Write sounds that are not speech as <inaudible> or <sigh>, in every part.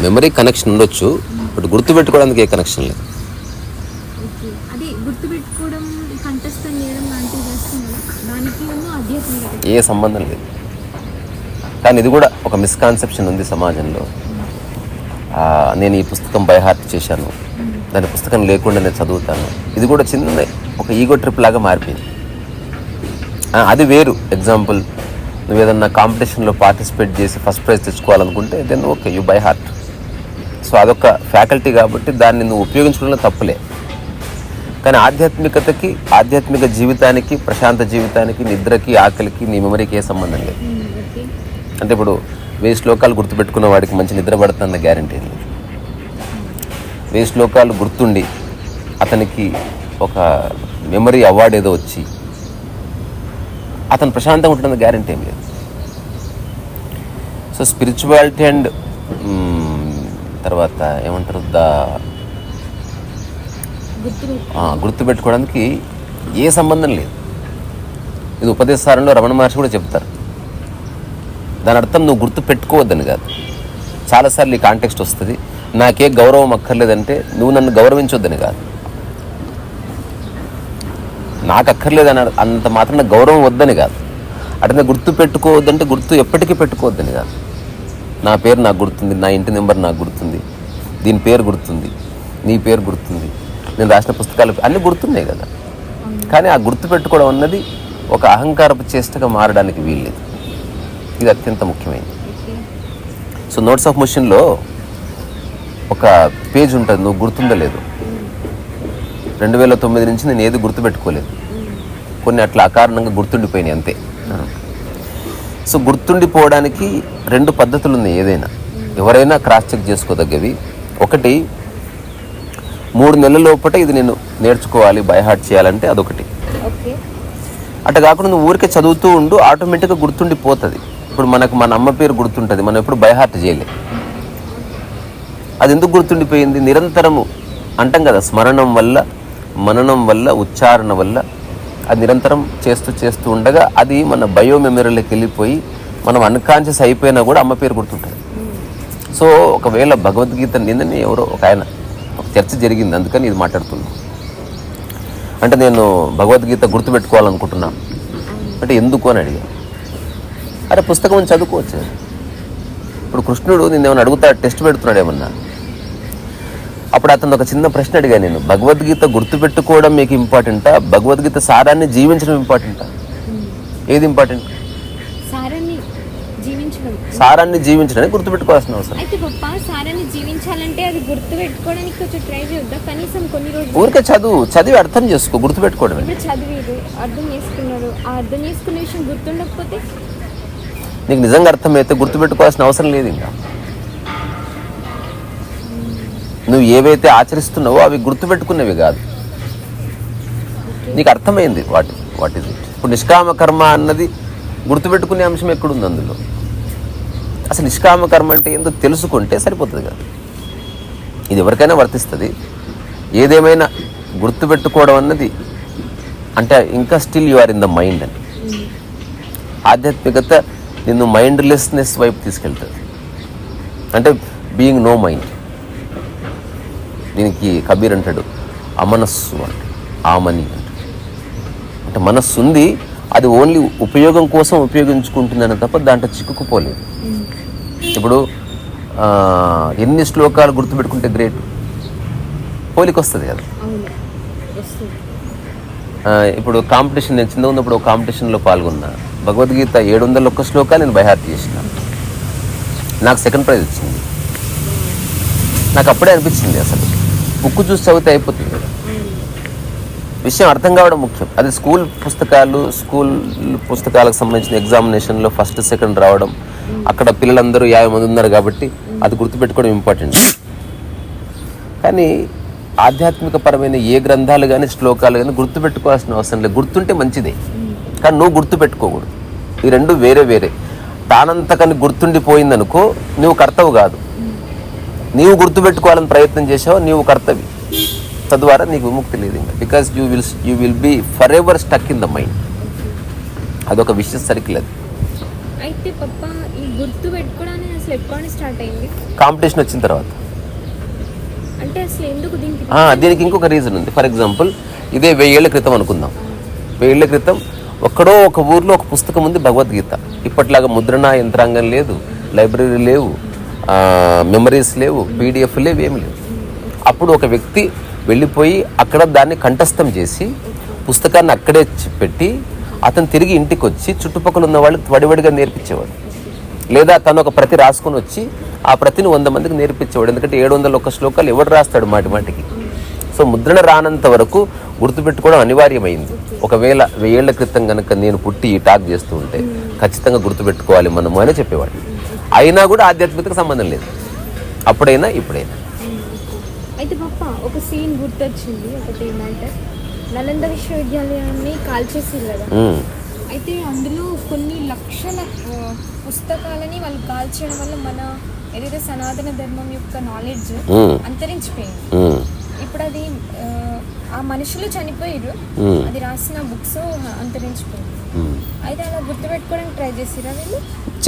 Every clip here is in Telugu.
మెమరీ కనెక్షన్ ఉండొచ్చు బట్ గుర్తుపెట్టుకోవడానికి ఏ కనెక్షన్ లేదు. ఏ సంబంధం లేదు. కానీ ఇది కూడా ఒక మిస్కాన్సెప్షన్ ఉంది సమాజంలో. ఆ, నేను ఈ పుస్తకం బై హార్ట్ చేశాను దాని పుస్తకం లేకుండా నేను చదువుతాను. ఇది కూడా చిన్న ఒక ఈగో ట్రిప్ లాగా మారిపోయింది. అది వేరు. ఎగ్జాంపుల్ నువ్వు ఏదన్నా కాంపిటీషన్లో పార్టిసిపేట్ చేసి first prize తెచ్చుకోవాలనుకుంటే then okay you by heart so అదొక ఫ్యాకల్టీ కాబట్టి దాన్ని నువ్వు ఉపయోగించుకోవడంలో తప్పులే. కానీ ఆధ్యాత్మికతకి ఆధ్యాత్మిక జీవితానికి ప్రశాంత జీవితానికి నిద్రకి ఆకలికి నీ మెమరీకి ఏ సంబంధం లేదు. ఓకే అంటే ఇప్పుడు వెయ్యి శ్లోకాలు గుర్తుపెట్టుకున్న వాడికి మంచి నిద్ర పడుతుందన్న గ్యారంటీ లేదు. వెయ్యి శ్లోకాలు గుర్తుండి అతనికి ఒక మెమరీ అవార్డు ఏదో వచ్చి అతను ప్రశాంతంగా ఉంటుందన్న గ్యారంటీ ఏం లేదు. సో స్పిరిచువాలిటీ అండ్ తర్వాత ఏమంటారు ద గుర్తుపెట్టుకోవడానికి ఏ సంబంధం లేదు. ఇది ఉపదేశారంలో రమణ మహర్షి కూడా చెప్తారు దాని అర్థం నువ్వు గుర్తు పెట్టుకోవద్దని కాదు. చాలాసార్లు ఈ కాంటెక్స్ట్ వస్తుంది. నాకే గౌరవం అక్కర్లేదంటే నువ్వు నన్ను గౌరవించొద్దని కాదు. నాకు అక్కర్లేదని అంత మాత్రం గౌరవం వద్దని కాదు. అట్లా గుర్తు పెట్టుకోవద్దంటే గుర్తు ఎప్పటికీ పెట్టుకోవద్దని కాదు. నా పేరు నాకు గుర్తుంది నా ఇంటి నెంబర్ నాకు గుర్తుంది దీని పేరు గుర్తుంది నీ పేరు గుర్తుంది నేను రాసిన పుస్తకాలు అన్నీ గుర్తున్నాయి కదా. కానీ ఆ గుర్తు పెట్టుకోవడం అన్నది ఒక అహంకారపు చేష్టగా మారడానికి వీల్లేదు. ఇది అత్యంత ముఖ్యమైనది. సో నోట్స్ ఆఫ్ మిషన్లో ఒక పేజ్ ఉంటుంది నువ్వు గుర్తుందో లేదు. రెండు వేల తొమ్మిది నుంచి నేను ఏది గుర్తుపెట్టుకోలేదు. కొన్ని అట్లా అకారణంగా గుర్తుండిపోయినాయి అంతే. సో గుర్తుండిపోవడానికి రెండు పద్ధతులు ఉన్నాయి ఏదైనా. ఎవరైనా క్రాస్ చెక్ చేసుకోదగ్గవి. ఒకటి మూడు నెలల లోపల ఇది నేను నేర్చుకోవాలి బై హార్ట్ చేయాలంటే అదొకటి. అట్లా కాకుండా నువ్వు ఊరికే చదువుతూ ఉండు ఆటోమేటిక్గా గుర్తుండిపోతుంది. ఇప్పుడు మనకు మన అమ్మ పేరు గుర్తుంటుంది మనం ఎప్పుడు బై హార్ట్ చేయలే. అది ఎందుకు గుర్తుండిపోయింది? నిరంతరము అంటాం కదా స్మరణం వల్ల మననం వల్ల ఉచ్చారణ వల్ల అది నిరంతరం చేస్తూ చేస్తూ ఉండగా అది మన బయోమెమరీలోకి వెళ్ళిపోయి మనం అన్కాన్షియస్ అయిపోయినా కూడా అమ్మ పేరు గుర్తుంటుంది. సో ఒకవేళ భగవద్గీత నిన్ననే ఎవరో ఒక ఆయన ఒక చర్చ జరిగింది అందుకని ఇది మాట్లాడుతున్నాను అంటే నేను భగవద్గీత గుర్తుపెట్టుకోవాలనుకుంటున్నాను. అంటే ఎందుకు అని అడిగాను. అరే పుస్తకం చదువుకోవచ్చు. ఇప్పుడు కృష్ణుడు నిన్నేమైనా అడుగుతా టెస్ట్ పెడుతున్నాడు ఏమన్నా? అప్పుడు అతను ఒక చిన్న ప్రశ్న అడిగా నేను. భగవద్గీత గుర్తుపెట్టుకోవడం మీకు ఇంపార్టెంటా? భగవద్గీత సారాన్ని జీవించడం ఇంపార్టెంటా? ఏది ఇంపార్టెంట్? సారాన్ని జీవించడం. సారాన్ని జీవించడానికి గుర్తుపెట్టుకోవాల్సిన అవసరం. అయితే గొప్ప సారాన్ని జీవించాలంటే అది గుర్తు పెట్టుకోవడానికి కొంచెం ట్రై చేద్దాం. కనీసం కొన్ని రోజులు. ఊరికే చదువు చదివి అర్థం చేసుకో గుర్తుపెట్టుకోవడమే. ఇప్పుడు చదివేరు అర్థం చేసుకున్నారు ఆ అర్థం చేసుకునే విషయం గుర్తుండకపోతే నీకు నిజంగా అర్థమైతే గుర్తుపెట్టుకోవాల్సిన అవసరం లేదు ఇంకా. నువ్వు ఏవైతే ఆచరిస్తున్నావో అవి గుర్తుపెట్టుకునేవి కాదు. నీకు అర్థమైంది వాటి వాటి ఇప్పుడు నిష్కామ కర్మ అన్నది గుర్తుపెట్టుకునే అంశం ఎక్కడుంది అందులో? అసలు నిష్కామ కర్మ అంటే ఏందో తెలుసుకుంటే సరిపోతుంది కదా. ఇది ఎవరికైనా వర్తిస్తుంది. ఏదేమైనా గుర్తుపెట్టుకోవడం అన్నది అంటే ఇంకా still you are in the mind అని. ఆధ్యాత్మికత నిన్ను మైండ్లెస్నెస్ వైపు తీసుకెళ్తుంది. అంటే బీయింగ్ నో మైండ్ దీనికి కబీర్ అంటాడు అమనస్సు అంట ఆమని అంటాడు అంటే మనస్సు ఉంది అది ఓన్లీ ఉపయోగం కోసం ఉపయోగించుకుంటుందని తప్ప దాంట్లో చిక్కుకుపోలేదు. ఇప్పుడు ఎన్ని శ్లోకాలు గుర్తుపెట్టుకుంటే గ్రేట్? పోలికి వస్తుంది కదా ఇప్పుడు కాంపిటీషన్ నేను చిన్న ఉన్నప్పుడు ఒక కాంపిటీషన్లో పాల్గొన్నా. భగవద్గీత ఏడు వందల ఒక్క శ్లోకాలు నేను బైహార్ట్ చేసిన. నాకు సెకండ్ ప్రైజ్ వచ్చింది. నాకు అప్పుడే అనిపించింది అసలు. బుక్ చూసి చదివితే అయిపోతుంది. కదా విషయం అర్థం కావడం ముఖ్యం. అది స్కూల్ పుస్తకాలు స్కూల్ పుస్తకాలకు సంబంధించిన ఎగ్జామినేషన్లో ఫస్ట్ సెకండ్ రావడం అక్కడ పిల్లలందరూ యాభై మంది ఉన్నారు కాబట్టి అది గుర్తుపెట్టుకోవడం ఇంపార్టెంట్. కానీ ఆధ్యాత్మిక పరమైన ఏ గ్రంథాలు కానీ శ్లోకాలు కానీ గుర్తుపెట్టుకోవాల్సిన అవసరం లేదు. గుర్తుంటే మంచిదే. కానీ నువ్వు గుర్తుపెట్టుకోకూడదు. ఈ రెండు వేరే వేరే. తానంతకని గుర్తుండిపోయిందనుకో నువ్వు కర్తవు కాదు. నీవు గుర్తుపెట్టుకోవాలని ప్రయత్నం చేసావు నీవు కర్తవి తద్వారా నీకు విముక్తి లేదు ఇంకా. Because you will you will be forever stuck in the mind అదొక విషయ సర్కిల్ అది. అయితే పప్ప ఈ గుర్తు పెట్టుకోవడానికి అసలు ఎప్పుడు స్టార్ట్ అయింది? కాంపిటీషన్ వచ్చిన తర్వాత. అంటే అసలు ఎందుకు దీనికి? దీనికి ఇంకొక రీజన్ ఉంది. ఫర్ ఎగ్జాంపుల్ ఇదే వెయ్యేళ్ళ క్రితం అనుకుందాం. వెయ్యేళ్ళ క్రితం ఒక్కడో ఒక ఊర్లో ఒక పుస్తకం ఉంది భగవద్గీత. ఇప్పట్లాగా ముద్రణ యంత్రాంగం లేదు లైబ్రరీ లేవు మెమరీస్ లేవు పీడిఎఫ్ లేవు ఏమి లేవు. అప్పుడు ఒక వ్యక్తి వెళ్ళిపోయి అక్కడ దాన్ని కంఠస్థం చేసి పుస్తకాన్ని అక్కడే పెట్టి అతను తిరిగి ఇంటికి వచ్చి చుట్టుపక్కల ఉన్న వాళ్ళకి వడివడిగా నేర్పించేవాడు. లేదా తను ఒక ప్రతి రాసుకొని వచ్చి ఆ ప్రతిని వంద మందికి నేర్పించేవాడు. ఎందుకంటే ఏడు వందల ఒక్క శ్లోకాలు ఎవడు రాస్తాడు మాటి మాటికి. సో ముద్రణ రానంత వరకు గుర్తుపెట్టుకోవడం అనివార్యమైంది. ఒకవేళ వెయ్యేళ్ళ క్రితం కనుక నేను పుట్టి ఈ టాక్ చేస్తూ ఉంటే ఖచ్చితంగా గుర్తుపెట్టుకోవాలి మనము అని చెప్పేవాడు. అయినా కూడా ఆధ్యాత్మికతకు సంబంధం లేదు. అప్పుడైనా ఇప్పుడైనా. అయితే పప్ప ఒక సీన్ గుర్తొచ్చింది. ఒకటి ఏమంటే నలంద విశ్వవిద్యాలయాన్ని కాల్చేసారు కదా. అయితే అందులో కొన్ని లక్షల పుస్తకాలని వాళ్ళు కాల్చడం వల్ల మన ఏదైతే సనాతన ధర్మం యొక్క నాలెడ్జ్ అంతరించిపోయింది. ఇప్పుడు అది ఆ, మనుషులు చనిపోయారు అది రాసిన బుక్స్ అంతరించిపోయింది. అయితే అలా గుర్తుపెట్టుకోవడానికి ట్రై చేసిరా వీళ్ళు?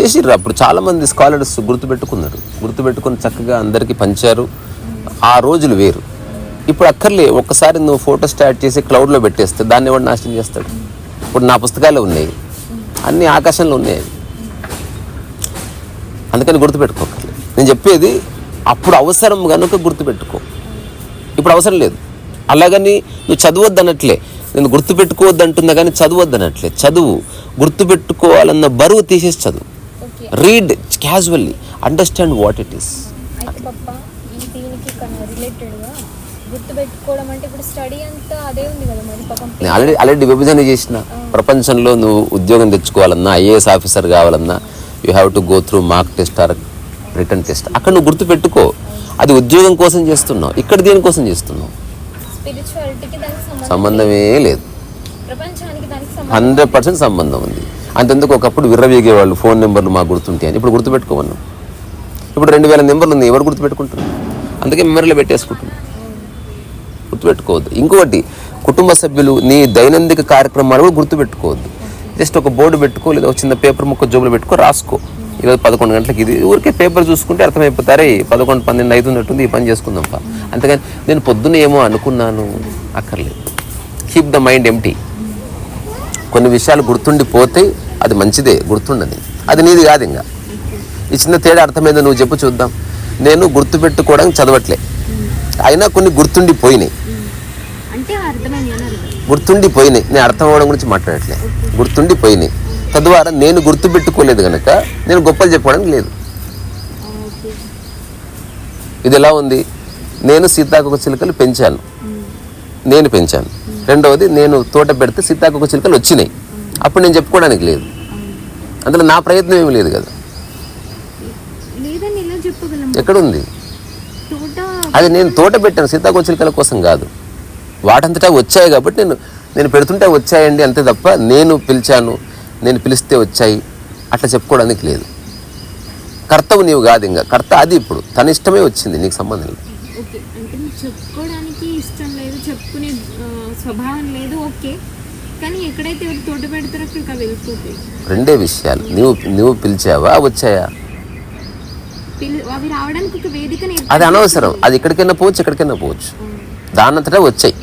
చేసిర్రు. అప్పుడు చాలా మంది స్కాలర్స్ గుర్తుపెట్టుకున్నారు. గుర్తుపెట్టుకుని చక్కగా అందరికీ పంచారు. ఆ రోజులు వేరు. ఇప్పుడు అక్కర్లే. ఒక్కసారి నువ్వు ఫోటో స్టార్ట్ చేసి క్లౌడ్లో పెట్టేస్తే దాన్ని ఎవడు నాశనం చేస్తాడు? ఇప్పుడు నా పుస్తకాలు ఉన్నాయి. అన్ని ఆకాశంలో ఉన్నాయి. అందుకని గుర్తుపెట్టుకోకర్లేదు. నేను చెప్పేది అప్పుడు అవసరం కనుక గుర్తుపెట్టుకో. ఇప్పుడు అవసరం లేదు. అలాగని నువ్వు చదవద్దు అనట్లే నేను గుర్తుపెట్టుకోవద్దు అంటున్నా కానీ చదవద్దు అనట్లే చదువు గుర్తుపెట్టుకోవాలన్న బరువు తీసేసి చదువు. Read casually understand what it is నేను ఆల్రెడీ ఆల్రెడీ విభజన చేసిన. ప్రపంచంలో నువ్వు ఉద్యోగం తెచ్చుకోవాలన్నా ఐఏఎస్ ఆఫీసర్ కావాలన్నా you have to go through mark test or return test అక్కడ నువ్వు గుర్తుపెట్టుకో. అది ఉద్యోగం కోసం చేస్తున్నావు. ఇక్కడ దేనికోసం చేస్తున్నావు? సంబంధమే లేదు. హండ్రెడ్ పర్సెంట్ సంబంధం ఉంది. అంతెందుకు ఒకప్పుడు విర్రవీగే వాళ్ళు ఫోన్ నెంబర్లు మాకు గుర్తుంటాయి అని. ఇప్పుడు గుర్తుపెట్టుకోమన్నాం ఇప్పుడు రెండు వేల నెంబర్లు ఉంది ఎవరు గుర్తుపెట్టుకుంటారు అందుకే మెమరీలో పెట్టేసుకుంటున్నాం. గుర్తుపెట్టుకోవద్దు. ఇంకొకటి కుటుంబ సభ్యులు నీ దైనందిక కార్యక్రమాలు కూడా గుర్తుపెట్టుకోవద్దు. జస్ట్ ఒక బోర్డు పెట్టుకో లేదా ఒక చిన్న పేపర్ ముక్క జోబులు పెట్టుకో రాసుకో. ఈరోజు పదకొండు గంటలకు ఇది ఊరికే పేపర్ చూసుకుంటే అర్థమైపోతారే పదకొండు పన్నెండు ఐదు ఉన్నట్టుంది ఈ పని చేసుకుందాం పా అంతేగాని నేను పొద్దున ఏమో అనుకున్నాను అక్కర్లేదు. కీప్ ద మైండ్ ఎంటీ కొన్ని విషయాలు గుర్తుండిపోతే అది మంచిదే గుర్తుండని అది నీది కాదు ఇంకా. ఈ చిన్న తేడా అర్థమైందో నువ్వు చెప్పు చూద్దాం. నేను గుర్తుపెట్టుకోవడానికి చదవట్లే. అయినా కొన్ని గుర్తుండిపోయినాయి. గుర్తుండిపోయినాయి. నేను అర్థం అవ్వడం గురించి మాట్లాడట్లే. గుర్తుండిపోయినాయి. తద్వారా నేను గుర్తుపెట్టుకోలేదు కనుక నేను గొప్పలు చెప్పుకోవడానికి లేదు. ఇది ఎలా ఉంది? నేను సీతాకొక చిలుకలు పెంచాను. నేను పెంచాను. రెండవది నేను తోట పెడితే సీతాకొక చిలుకలు వచ్చినాయి. అప్పుడు నేను చెప్పుకోవడానికి లేదు. అందులో నా ప్రయత్నం ఏమీ లేదు కదా. ఎక్కడుంది? అది నేను తోట పెట్టాను సీతాకోక చిలుకల కోసం కాదు. వాటంతటా వచ్చాయి కాబట్టి నేను నేను పెడుతుంటే వచ్చాయండి అంతే తప్ప నేను పిలిచాను. నేను పిలిస్తే వచ్చాయి. అట్లా చెప్పుకోవడానికి లేదు. కర్తవు నీవు కాదు ఇంకా. కర్త అది ఇప్పుడు. తన ఇష్టమే వచ్చింది నీకు సంబంధం లేదు. ఓకే. అంటే నీకు చెప్పుకోవడానికి ఇష్టం లేదు. చెప్పుకునే ఆ, స్వభావం లేదు. ఓకే. కానీ ఎక్కడైతే ఎవరు తోట పెడతారో అక్కడికి అవి వెళ్ళిపోతాయి. రెండే విషయాలు. నువ్వు నువ్వు పిలిచావా? వచ్చాయా? పిల్ల- అవి రావడానికి ఒక వేదికని అది అనవసరం. అది ఎక్కడికైనా పోవచ్చు ఎక్కడికైనా పోవచ్చు. దానంతటా వచ్చాయి.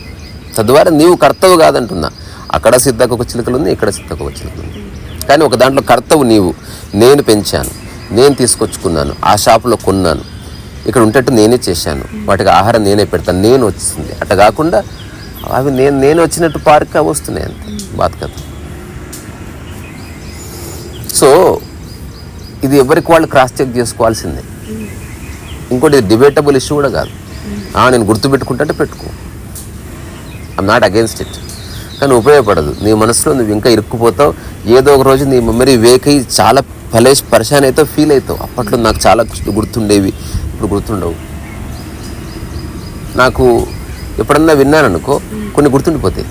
తద్వారా నీవు కర్తవు కాదంటున్నా. అక్కడ సిద్ధకొక చిలుకలు ఉంది ఇక్కడ సిద్ధకొక చిలుకలు ఉంది కానీ ఒక దాంట్లో కర్తవు నీవు. నేను పెంచాను. నేను తీసుకొచ్చుకున్నాను. ఆ షాపులో కొన్నాను. ఇక్కడ ఉంటట్టు నేనే చేశాను. వాటికి ఆహారం నేనే పెడతాను. నేను వచ్చింది. అట్లా కాకుండా అవి నేను నేను వచ్చినట్టు పార్క్ అవి వస్తున్నాయి అంతే. బాధ కదా. సో ఇది ఎవరికి వాళ్ళు క్రాస్ చెక్ చేసుకోవాల్సిందే. ఇంకోటి డిబేటబుల్ ఇష్యూ కూడా కాదు. ఆ, నేను గుర్తుపెట్టుకుంటే పెట్టుకో. ఐమ్ నాట్ అగేన్స్ట్ ఇట్ కానీ ఉపయోగపడదు. నీ మనసులో నువ్వు ఇంకా ఇరుక్కుపోతావు. ఏదో ఒక రోజు నీ మెమరీ వేక్ అయ్యి చాలా ఫలేష్ పరిశాన్ అవుతావు ఫీల్ అవుతావు అప్పట్లో నాకు చాలా గుర్తుండేవి. ఇప్పుడు గుర్తుండవు. నాకు ఎప్పుడన్నా విన్నాను అనుకో కొన్ని గుర్తుండిపోతాయి.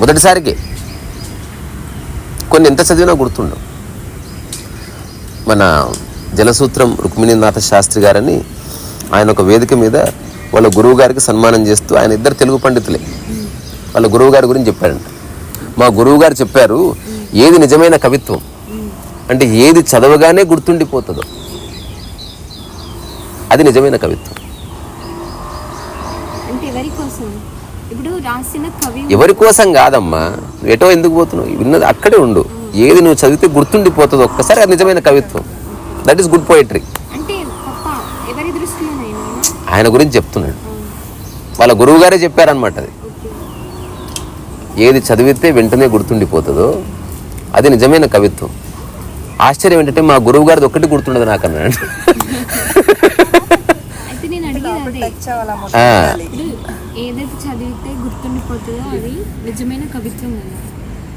మొదటిసారికే. కొన్ని ఎంత చదివినా గుర్తుండవు. మన జలసూత్రం రుక్మిణీనాథ శాస్త్రి గారని ఆయన ఒక వేదిక మీద వాళ్ళ గురువు గారికి సన్మానం చేస్తూ ఆయన ఇద్దరు తెలుగు పండితులే. వాళ్ళ గురువు గారి గురించి చెప్పాడంట. మా గురువు గారు చెప్పారు ఏది నిజమైన కవిత్వం? అంటే ఏది చదవగానే గుర్తుండిపోతుందో. అది నిజమైన కవిత్వం. ఎవరి కోసం? కాదమ్మా? ఎటో ఎందుకు పోతున్నావు? విన్నది అక్కడే ఉండు. ఏది నువ్వు చదివితే గుర్తుండిపోతుంది ఒక్కసారి అది నిజమైన కవిత్వం. దట్ ఈస్ గుడ్ పోయిటరీ ఆయన గురించి చెప్తున్నాడు. వాళ్ళ గురువు గారే చెప్పారనమాట అది. ఏది చదివితే వెంటనే గుర్తుండిపోతుందో అది నిజమైన కవిత్వం. ఆశ్చర్యం ఏంటంటే మా గురువు గారిది ఒక్కటి గుర్తుండదు నాకు అన్నాడు అయితే నేను అడిగేది అదే. ఆ, ఇప్పుడు ఏదైతే చదివితే గుర్తుండిపోతుందో అది నిజమైన కవిత్వం కదా.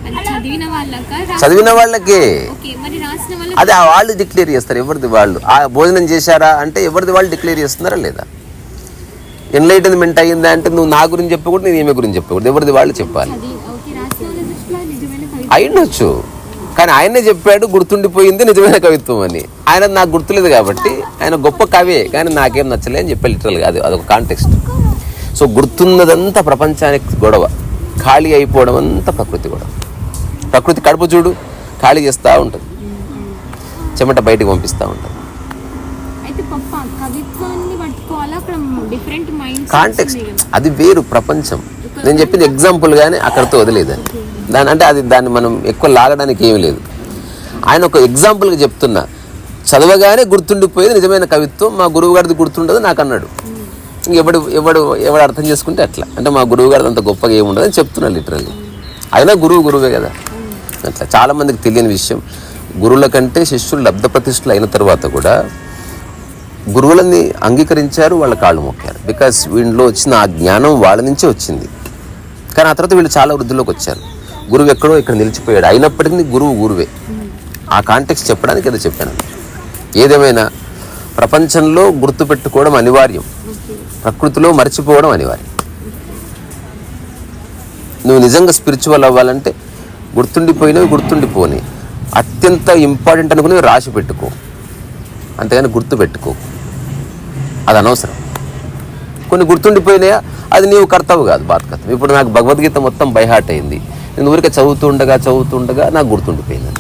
అది చదివిన వాళ్ళక? రా- చదివిన వాళ్ళకి. ఓకే మరి రాసిన వాళ్ళ అది ఆ వాళ్ళు డిక్లేర్ చేస్తారు. ఎవరిది వాళ్ళు? ఆ భోజనం చేశారా అంటే ఎవరిది వాళ్ళు డిక్లేర్ చేస్తున్నారా లేదా? ఎన్లైటన్మెంట్ అయ్యిందా అంటే నువ్వు నా గురించి చెప్పకూడదు నేను ఈమె గురించి చెప్పకూడదు. ఎవరిది వాళ్ళు చెప్పాలి. అది అయిండొచ్చు కానీ ఆయనే చెప్పాడు గుర్తుండిపోయింది నిజమైన కవిత్వం అని. ఆయన నాకు గుర్తులేదు కాబట్టి ఆయన గొప్ప కవే కానీ నాకేం నచ్చలే అని చెప్పే లిటరల్ కాదు అదొక కాంటెక్స్ట్ సో గుర్తున్నదంతా ప్రపంచానికి గొడవ. ఖాళీ అయిపోవడం అంతా ప్రకృతి గొడవ. ప్రకృతి కడుపు చూడు ఖాళీ చేస్తూ ఉంటుంది. చెమట బయటకు పంపిస్తూ ఉంటుంది. కాంటెక్స్ట్ అది వేరు ప్రపంచం. నేను చెప్పింది ఎగ్జాంపుల్ కానీ అక్కడితో వదిలేదని దాని అంటే అది దాన్ని మనం ఎక్కువ లాగడానికి ఏమీ లేదు. ఆయన ఒక ఎగ్జాంపుల్గా చెప్తున్నా. చదవగానే గుర్తుండిపోయేది నిజమైన కవిత్వం మా గురువు గారిది గుర్తుండదు నాకు అన్నాడు. ఇంక ఎవడు ఎవడు ఎవడు అర్థం చేసుకుంటే అట్లా. అంటే మా గురువు గారిది అంత గొప్పగా ఏముండదు అని చెప్తున్నా లిటరల్లీ అయినా గురువు గురువే కదా. అట్లా. చాలా మందికి తెలియని విషయం. గురువుల కంటే శిష్యులు లబ్ధ ప్రతిష్ఠలు అయిన తర్వాత కూడా గురువులని అంగీకరించారు వాళ్ళ కాళ్ళు మొక్కారు. బికాస్ వీళ్ళలో వచ్చిన ఆ జ్ఞానం వాళ్ళ నుంచే వచ్చింది. కానీ ఆ తర్వాత వీళ్ళు చాలా వృద్ధిలోకి వచ్చారు. గురువు ఎక్కడో ఇక్కడ నిలిచిపోయాడు. అయినప్పటికీ గురువు గురువే. ఆ కాంటెక్స్ చెప్పడానికి ఏదో చెప్పాను. ఏదేమైనా ప్రపంచంలో గుర్తుపెట్టుకోవడం అనివార్యం. ప్రకృతిలో మర్చిపోవడం అనివార్యం. నువ్వు నిజంగా స్పిరిచువల్ అవ్వాలంటే గుర్తుండిపోయినవి గుర్తుండిపోని. అత్యంత ఇంపార్టెంట్ అనుకునేవి రాసి పెట్టుకో. అంతేగాని గుర్తు పెట్టుకో అది అనవసరం. కొన్ని గుర్తుండిపోయినాయా? అది నీవు కర్తవ్య కాదు బాధకత్వం ఇప్పుడు నాకు భగవద్గీత మొత్తం బైహార్ట్ అయింది. నేను ఊరికే చదువుతుండగా చదువుతుండగా నాకు గుర్తుండిపోయింది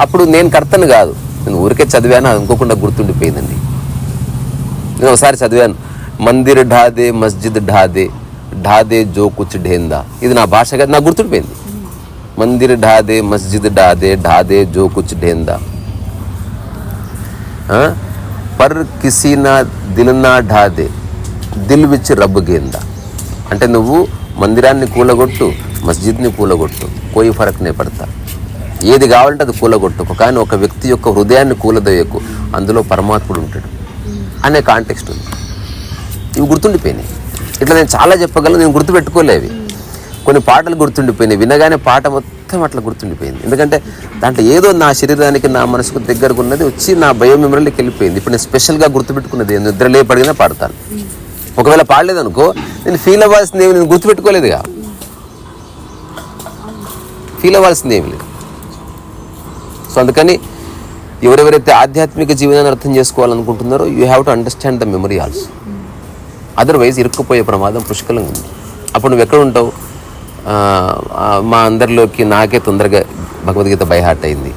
అప్పుడు నేను కర్తను కాదు. నేను ఊరికే చదివాను అది ఇంకోకుండా గుర్తుండిపోయిందండి. నేను ఒకసారి చదివాను మందిర్ ఢాదే మస్జిద్ ఢాదే ఢాదే జో కుచ్ ఢేందా. ఇది నా భాష కాదు నాకు గుర్తుండిపోయింది. మందిర్ ఢాదే మస్జిద్ ఢాదే ఢాదే జో కుచ్ ఢేందా. పర్ కిసీ నా దిల్ నా ఢాదే. దిల్ విచ్ రబ్ గేందా. అంటే నువ్వు మందిరాన్ని కూలగొట్టు మస్జిద్ని కూలగొట్టు. కోయి ఫరక్నే పడతా. ఏది కావాలంటే అది కూలగొట్టుకు కానీ ఒక వ్యక్తి యొక్క హృదయాన్ని కూలదోయకు. అందులో పరమాత్ముడు ఉంటాడు. అనే కాంటెక్స్ట్ ఉంది. ఇవి గుర్తుండిపోయినాయి. ఇట్లా నేను చాలా చెప్పగలను నేను గుర్తుపెట్టుకోలేవి. కొన్ని పాటలు గుర్తుండిపోయినాయి. వినగానే పాట మొత్తం అట్లా గుర్తుండిపోయింది. ఎందుకంటే దాంట్లో ఏదో నా శరీరానికి నా మనసుకు దగ్గరకు ఉన్నది వచ్చి నా బయో మెమరీలోకి వెళ్ళిపోయింది. ఇప్పుడు నేను స్పెషల్గా గుర్తుపెట్టుకున్నది ఏంది? నిద్ర లేపడిగినా పాడతాను. ఒకవేళ పాడలేదనుకో నేను ఫీల్ అవ్వాల్సింది ఏమి? నేను గుర్తుపెట్టుకోలేదుగా. ఫీల్ అవ్వాల్సింది ఏమి లేదు. సో అందుకని ఎవరెవరైతే ఆధ్యాత్మిక జీవనాన్ని అర్థం చేసుకోవాలనుకుంటున్నారో you have to understand the memory also otherwise ఇరుక్కుపోయే ప్రమాదం పుష్కలంగా ఉంది. అప్పుడు నువ్వు ఎక్కడ ఉంటావు? మా అందరిలోకి నాకే తొందరగా భగవద్గీత బైహార్ట్ అయింది.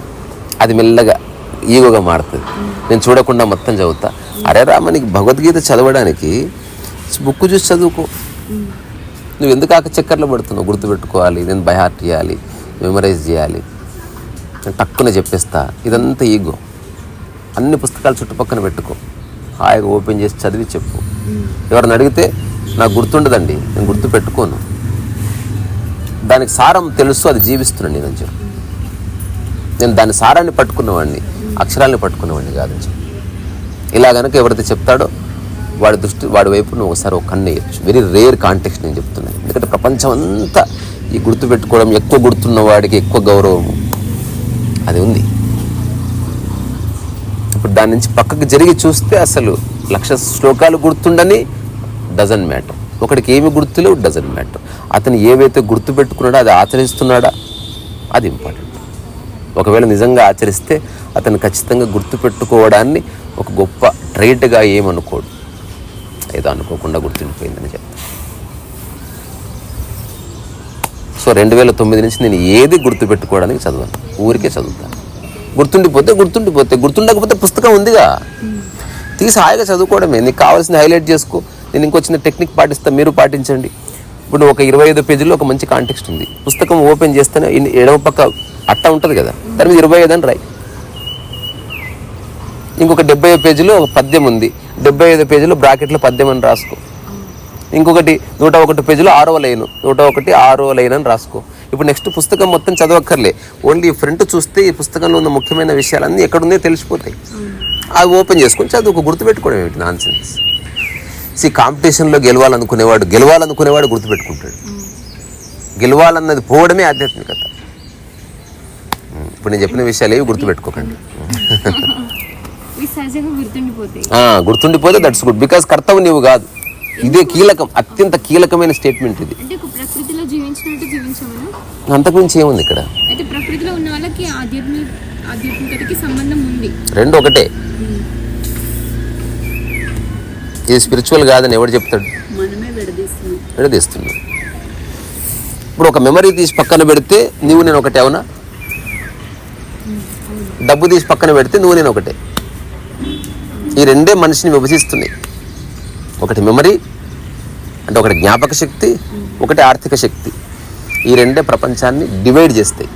అది మెల్లగా ఈగోగా మారుతుంది. నేను చూడకుండా మొత్తం చదువుతా. అరే రామ నీకు భగవద్గీత చదవడానికి బుక్ చూసి చదువుకో. నువ్వు ఎందుకు ఆక చక్కర్లు పడుతున్నావు? గుర్తుపెట్టుకోవాలి. నేను బైహార్ట్ చేయాలి. మెమరైజ్ చేయాలి. నేను టక్కున చెప్పేస్తా. ఇదంతా ఈగో. అన్ని పుస్తకాలు చుట్టుపక్కన పెట్టుకో. హాయిగా ఓపెన్ చేసి చదివి చెప్పు. ఎవరిని అడిగితే నాకు గుర్తుండదండి. నేను గుర్తు పెట్టుకోను. దానికి సారం తెలుసు అది జీవిస్తున్నాను నేను అని చెప్పు. నేను దాని సారాన్ని పట్టుకున్నవాడిని అక్షరాల్ని పట్టుకున్నవాడిని కాదని చెప్పు. ఇలా కనుక ఎవరైతే చెప్తాడో వాడి దృష్టి వాడి వైపు నువ్వు ఒకసారి ఒక కన్ను వేయచ్చు. వెరీ రేర్ కాంటెక్స్ట్ నేను చెప్తున్నాను. ఎందుకంటే ప్రపంచం అంతా ఈ గుర్తు పెట్టుకోవడం ఎక్కువ గుర్తున్న వాడికి ఎక్కువ గౌరవం. అది ఉంది. ఇప్పుడు దాని నుంచి పక్కకు జరిగి చూస్తే అసలు లక్ష శ్లోకాలు గుర్తుండని డజన్ మ్యాటర్ ఒకడికి ఏమి గుర్తులేవు డజన్ మ్యాటర్ అతను ఏవైతే గుర్తు పెట్టుకున్నాడో అది ఆచరిస్తున్నాడా? అది ఇంపార్టెంట్. ఒకవేళ నిజంగా ఆచరిస్తే అతను ఖచ్చితంగా గుర్తుపెట్టుకోవడాన్ని ఒక గొప్ప ట్రైట్గా ఏమనుకోడు. ఏదో అనుకోకుండా గుర్తుండిపోయిందని చెప్తాను సో రెండు వేల తొమ్మిది నుంచి నేను ఏది గుర్తుపెట్టుకోవడానికి చదవను. ఊరికే చదువుతాను గుర్తుండిపోతే గుర్తుండిపోతే గుర్తుండకపోతే పుస్తకం ఉందిగా. తీసి హాయిగా చదువుకోవడమే. నీకు కావాల్సింది హైలైట్ చేసుకో. నేను ఇంకో చిన్న టెక్నిక్ పాటిస్తా. మీరు పాటించండి. ఇప్పుడు ఒక ఇరవై ఐదు పేజీలో ఒక మంచి కాంటెక్స్ట్ ఉంది. పుస్తకం ఓపెన్ చేస్తేనే ఎడమ పక్క అట్ట ఉంటుంది కదా దాని మీద ఇరవై ఐదు అని రాయి. ఇంకొక డెబ్బై ఐదు పేజీలో ఒక పద్యం ఉంది. డెబ్బై ఐదు పేజీలో బ్రాకెట్లో పద్యం అని రాసుకో. ఇంకొకటి నూట ఒకటి పేజీలో ఆరవ లైన్ నూట ఒకటి ఆరవ లైన్ అని రాసుకో. ఇప్పుడు నెక్స్ట్ పుస్తకం మొత్తం చదవక్కర్లే. ఓన్లీ ఫ్రంట్ చూస్తే ఈ పుస్తకంలో ఉన్న ముఖ్యమైన విషయాలన్నీ ఎక్కడుందో తెలిసిపోతాయి. అవి ఓపెన్ చేసుకొని చదువుకు గుర్తుపెట్టుకోవడం ఏమిటి? నాన్ సెన్స్ సి కాంపిటీషన్లో గెలవాలనుకునేవాడు గెలవాలనుకునేవాడు గుర్తుపెట్టుకుంటాడు. గెలవాలన్నది పోవడమే ఆధ్యాత్మికత. ఇప్పుడు నేను చెప్పిన విషయాలు ఏవి గుర్తుపెట్టుకోకండి. <laughs> గుర్తుండిపోతే దట్స్ గుడ్ బికాస్ కర్తవ్యం నీవు కాదు. ఇదే కీలకం అత్యంత కీలకమైన స్టేట్మెంట్ ఇది. అంతకుమించి ఏముంది ఇక్కడ? అయితే ప్రకృతిలో ఉన్న వాళ్ళకి ఆధ్యాత్మిక ఆధ్యాత్మికతకి సంబంధం ఉంది రెండు ఒకటే ఇది స్పిరిచువల్ కాదని ఎవడు చెప్తాడు? విడదీస్తున్నాం. విడదీస్తున్నాడు ఇప్పుడు ఒక మెమరీ తీసి పక్కన పెడితే నువ్వు నేను ఒకటే అవునా? డబ్బు తీసి పక్కన పెడితే నువ్వు నేను ఒకటే. ఈ రెండే మనిషిని విభజిస్తున్నాయి. ఒకటి మెమరీ అంటే ఒకటి జ్ఞాపక శక్తి ఒకటి ఆర్థిక శక్తి. ఈ రెండే ప్రపంచాన్ని డివైడ్ చేస్తాయి.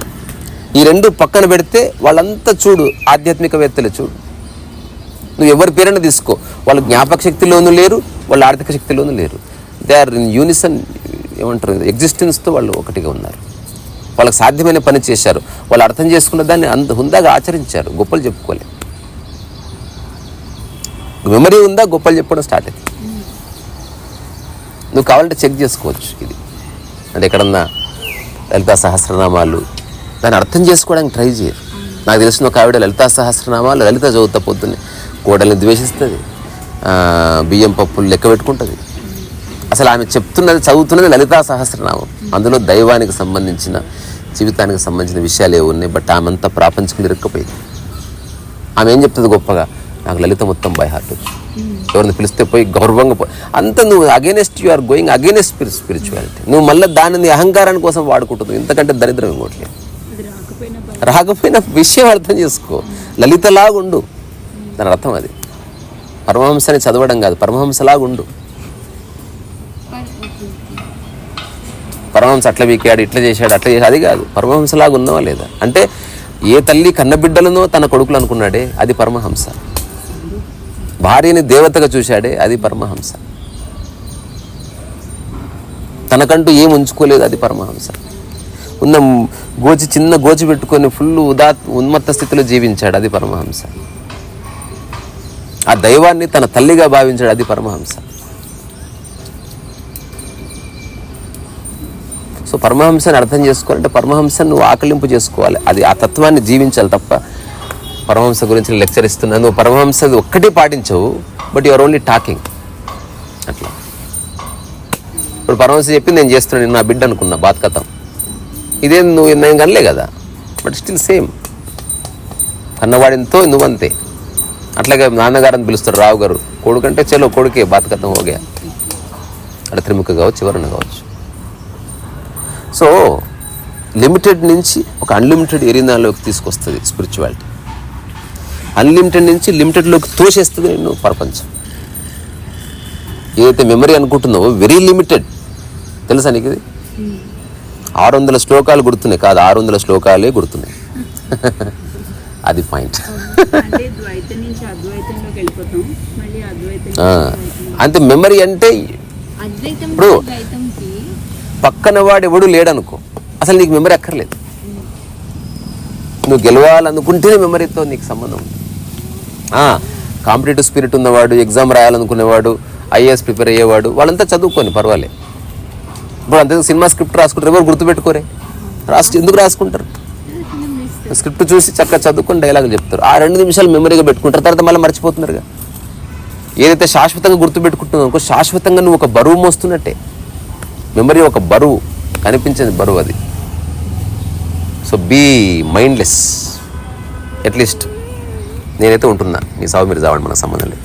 ఈ రెండు పక్కన పెడితే వాళ్ళంతా చూడు ఆధ్యాత్మికవేత్తలు చూడు. నువ్వు ఎవరి పేరైనా తీసుకో. వాళ్ళు జ్ఞాపక శక్తిలోనూ లేరు వాళ్ళు ఆర్థిక శక్తిలోనూ లేరు. దే ఆర్ ఇన్ యూనిసన్ ఏమంటారు ఎగ్జిస్టెన్స్తో వాళ్ళు ఒకటిగా ఉన్నారు. వాళ్ళకి సాధ్యమైన పని చేశారు. వాళ్ళు అర్థం చేసుకున్న దాన్ని అంత హుందాగా ఆచరించారు. గొప్పలు చెప్పుకోలే. మెమరీ ఉందా? గొప్పలు చెప్పడం స్టార్ట్ అయింది. నువ్వు కావాలంటే చెక్ చేసుకోవచ్చు ఇది. అంటే ఎక్కడన్నా లలితా సహస్రనామాలు. దాన్ని అర్థం చేసుకోవడానికి ట్రై చేయరు. నాకు తెలిసిన ఒక ఆవిడ లలితా సహస్రనామాలు లలిత చదువుతా పొద్దున్నే కోడల్ని ద్వేషిస్తుంది. బియ్యం పప్పులు లెక్క పెట్టుకుంటుంది. అసలు ఆమె చెప్తున్నది చదువుతున్నది లలితా సహస్రనామం. అందులో దైవానికి సంబంధించిన జీవితానికి సంబంధించిన విషయాలు ఏవి ఉన్నాయి బట్ ఆమె అంతా ప్రాపంచికం ఇరుక్కపోయింది ఆమె ఏం చెప్తుంది గొప్పగా? నాకు లలిత మొత్తం బై హార్ట్ ఎవరిని పిలిస్తే పోయి గౌరవంగా పో అంత నువ్వు against you are going against spirituality నువ్వు మళ్ళీ దానిని అహంకారాన్ని కోసం వాడుకుంటున్నావు. ఇంతకంటే దరిద్రం ఇంకోట్లేదు రాకపోయినా విషయం అర్థం చేసుకో. లలితలాగా ఉండు దాని అర్థం అది. పరమహంసని చదవడం కాదు పరమహంసలాగుండు పరమహంస అట్లా వీకాడు ఇట్లా చేశాడు అట్లా చేశాడు అది కాదు. పరమహంసలాగా ఉన్నావా లేదా? అంటే ఏ తల్లి కన్నబిడ్డలనో తన కొడుకులు అనుకున్నాడే అది పరమహంస. భార్యని దేవతగా చూశాడే అది పరమహంస. తనకంటూ ఏం ఉంచుకోలేదు అది పరమహంస. ఉన్న గోచి చిన్న గోచి పెట్టుకొని ఫుల్ ఉదా ఉన్మత్త స్థితిలో జీవించాడు అది పరమహంస. ఆ దైవాన్ని తన తల్లిగా భావించాడు అది పరమహంస. సో పరమహంసని అర్థం చేసుకోవాలంటే పరమహంసను నువ్వు ఆకలింపు చేసుకోవాలి. అది ఆ తత్వాన్ని జీవించాలి తప్ప పరమహంస గురించి లెక్చర్ ఇస్తున్నా నువ్వు పరమహంస ఒక్కటి పాటించవు బట్ యువర్ ఓన్లీ టాకింగ్. అట్లా. ఇప్పుడు పరమహంస చెప్పింది నేను చేస్తున్నాను నా బిడ్డ అనుకున్నా బాత్కథం ఇదేం నువ్వు నేను కనలే కదా? But still same. కన్నవాడింతో నువ్వంతే. అట్లాగే నాన్నగారని పిలుస్తారు రావు గారు. కొడుకంటే చలో కొడుకే బాతకతం హోగా అక్కడ త్రిముఖ కావచ్చు ఎవరన్నా కావచ్చు. సో లిమిటెడ్ నుంచి ఒక అన్లిమిటెడ్ ఎరినాలోకి తీసుకొస్తుంది స్పిరిచువాలిటీ అన్లిమిటెడ్ నుంచి లిమిటెడ్లోకి తోసేస్తుంది నేను ప్రపంచం. ఏదైతే మెమరీ అనుకుంటున్నావో వెరీ లిమిటెడ్ తెలుసా నీకు ఇది? ఆరు వందల శ్లోకాలు గుర్తున్నాయి. కాదు ఆరు వందల శ్లోకాలే గుర్తున్నాయి. <laughs> అది పాయింట్ అద్వైతంలోకి వెళ్ళిపోతాం. మళ్ళీ అద్వైతం నుంచి ఆ, ద్వైతం. అంటే మెమరీ అంటే ఇప్పుడు- పక్కన వాడు ఎవడు లేడనుకో అసలు నీకు మెమరీ అక్కర్లేదు. నువ్వు గెలవాలనుకుంటేనే మెమరీతో నీకు సంబంధం ఉంది. కాంపిటేటివ్ స్పిరిట్ ఉన్నవాడు ఎగ్జామ్ రాయాలనుకునేవాడు ఐఏఎస్ ప్రిపేర్ అయ్యేవాడు వాళ్ళంతా చదువుకొని పర్వాలే. ఇప్పుడు అంతే సినిమా స్క్రిప్ట్ రాసుకుంటారు ఎవరు గుర్తుపెట్టుకోరే? రాసు ఎందుకు రాసుకుంటారు? స్క్రిప్ట్ చూసి చక్కగా చదువుకుని డైలాగులు చెప్తారు. ఆ రెండు నిమిషాలు మెమరీగా పెట్టుకుంటారు. తర్వాత మళ్ళీ మర్చిపోతున్నారుగా. ఏదైతే శాశ్వతంగా గుర్తుపెట్టుకుంటున్నావు అనుకో శాశ్వతంగా నువ్వు ఒక బరువు మోస్తున్నట్టే. మెమరీ ఒక బరువు కనిపించేది బరువు అది. So be mindless. అట్లీస్ట్ నేనైతే ఉంటున్నా. మీ సాగు మీరు చావండి మన సంబంధం లేదు.